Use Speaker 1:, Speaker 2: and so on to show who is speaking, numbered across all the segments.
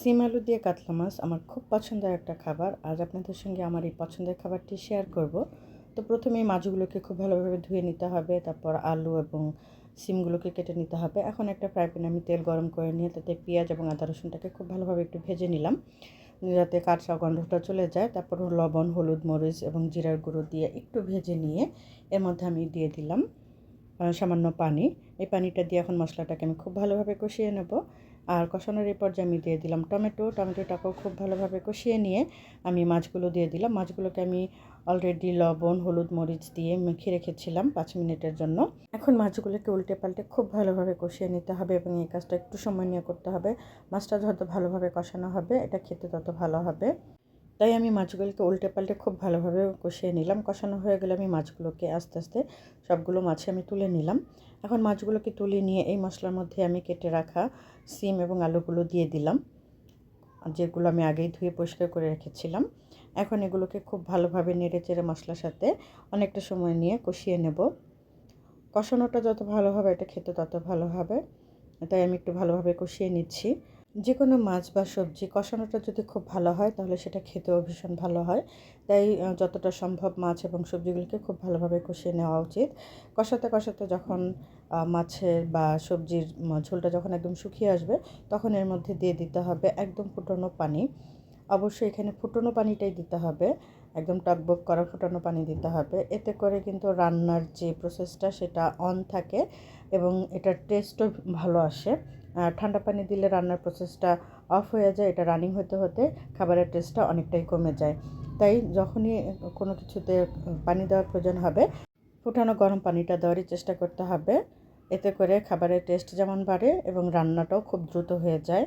Speaker 1: সিম আলু দিয়ে কাতলা মাছ আমার খুব পছন্দের একটা খাবার। আজ আপনাদের সঙ্গে আমার এই পছন্দের খাবারটি শেয়ার করব। তো প্রথমে মাছগুলোকে খুব ভালোভাবে ধুয়ে নিতে হবে, তারপর আলু এবং সিমগুলোকে কেটে নিতে হবে। এখন একটা ফ্রাই প্যানে আমি তেল গরম করে নিয়ে তাতে পেঁয়াজ এবং আদা রসুনটাকে খুব ভালোভাবে একটু ভেজে নিলাম। যাতে কাঁচা গন্ধটা চলে যায়। তারপর লবণ, হলুদ মরিচ এবং জিরার গুঁড়ো দিয়ে একটু ভেজে নিয়ে এর মধ্যে আমি দিয়ে দিলাম সামান্য পানি। এই পানিটা দিয়ে এখন মশলাটাকে আমি খুব ভালোভাবে কষিয়ে নেব। আর কষানোর এই যে আমি দিয়ে দিলাম, টমেটো, টমেটোটাকেও খুব ভালোভাবে কষিয়ে নিয়ে আমি মাছগুলো দিয়ে দিলাম। মাছগুলোকে আমি অলরেডি লবণ, হলুদ, মরিচ দিয়ে মেখে রেখেছিলাম পাঁচ মিনিটের জন্য। এখন মাছগুলোকে উল্টে পাল্টে খুব ভালোভাবে কষিয়ে নিতে হবে এবং এই কাজটা একটু সময় নিয়ে করতে হবে। মাছটা যত ভালোভাবে কষানো হবে, এটা খেতে তত ভালো হবে। তাই আমি মাছগুলোকে উল্টে পাল্টে খুব ভালোভাবে কষিয়ে নিলাম। কষানো হয়ে গেলে আমি মাছগুলোকে আস্তে আস্তে সবগুলো মাছে আমি তুলে নিলাম। এখন মাছগুলোকে তুলে নিয়ে এই মশলার মধ্যে আমি কেটে রাখা সিম এবং আলুগুলো দিয়ে দিলাম, যেগুলো আমি আগেই ধুয়ে পরিষ্কার করে রেখেছিলাম। এখন এগুলোকে খুব ভালোভাবে নেড়ে চেড়ে মশলার সাথে অনেকটা সময় নিয়ে কষিয়ে নেব। কষানোটা যত ভালো হবে, এটা খেতে তত ভালো হবে। তাই আমি একটু ভালোভাবে কষিয়ে নিচ্ছি। যে কোনো মাছ বা সবজি কষানোটা যদি খুব ভালো হয়, তাহলে সেটা খেতেও ভীষণ ভালো হয়। তাই যতটা সম্ভব মাছ এবং সবজিগুলোকে খুব ভালোভাবে কষিয়ে নেওয়া উচিত। কষাতে কষাতে যখন মাছের বা সবজির ঝোলটা যখন একদম শুকিয়ে আসবে, তখন এর মধ্যে দিয়ে দিতে হবে একদম ফুটানো পানি। অবশ্যই এখানে ফুটানো পানিটাই দিতে হবে। একদম টকবক করা ফুটানো পানি দিতে হবে। এতে করে কিন্তু রান্নার যে প্রসেসটা সেটা অন থাকে এবং এটার টেস্টও ভালো আসে। ঠান্ডা পানি দিলে রান্নার প্রসেসটা অফ হয়ে যায়, এটা রানিং হতে হতে খাবারের টেস্টটা অনেকটাই কমে যায়। তাই যখনই কোনো কিছুতে পানি দেওয়ার প্রয়োজন হবে, ফুটানো গরম পানিটা দেওয়ারই চেষ্টা করতে হবে। এতে করে খাবারের টেস্ট যেমন বাড়ে এবং রান্নাটাও খুব দ্রুত হয়ে যায়।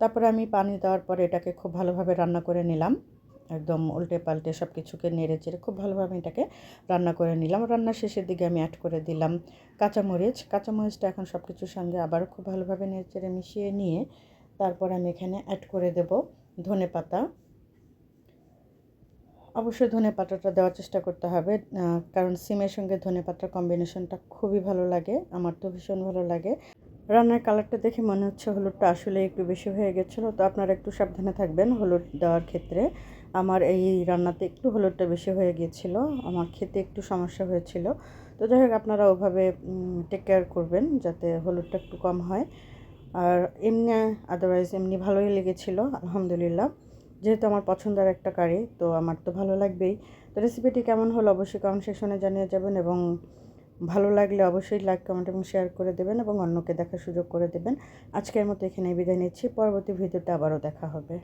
Speaker 1: তারপরে আমি পানি দেওয়ার পরে এটাকে খুব ভালোভাবে রান্না করে নিলাম। একদম উল্টে পাল্টে সব কিছুকে নেড়ে চেড়ে খুব ভালোভাবে এটাকে রান্না করে নিলাম। রান্নার শেষের দিকে আমি অ্যাড করে দিলাম কাঁচামরিচ। কাঁচামরিচটা এখন সব কিছুর সঙ্গে আবারও খুব ভালোভাবে নেড়ে চেড়ে মিশিয়ে নিয়ে তারপর আমি এখানে অ্যাড করে দেব ধনে পাতা। অবশ্যই ধনে পাতাটা দেওয়ার চেষ্টা করতে হবে কারণ সিমের সঙ্গে ধনে পাতার কম্বিনেশনটা খুবই ভালো লাগে, আমার তো ভীষণ ভালো লাগে। রান্নার কালারটা দেখে মনে হচ্ছে হলুদটা আসলে একটু বেশি হয়ে গেছিল, তো আপনারা একটু সাবধানে থাকবেন হলুদ দেওয়ার ক্ষেত্রে। আমার এই রান্নাতে একটু হলুদটা বেশি হয়ে গিয়েছিল, আমার খেতে একটু সমস্যা হয়েছিল। তো যাই হোক, আপনারা ওভাবে টেক কেয়ার করবেন যাতে হলুদটা একটু কম হয়। আর এমনি আদারওয়াইজ এমনি ভালোই লেগেছিল, আলহামদুলিল্লাহ। যেহেতু আমার পছন্দের একটা কারি, তো আমার তো ভালো লাগবেই। তো রেসিপিটি কেমন হলো অবশ্যই কমেন্ট সেকশনে জানিয়ে যাবেন এবং ভালো লাগলে অবশ্যই লাইক কমেন্ট এবং শেয়ার করে দেবেন এবং অন্যকে দেখার সুযোগ করে দেবেন। আজকের মতো এখানে বিদায় নিচ্ছি, পরবর্তী ভিডিওতে আবারও দেখা হবে।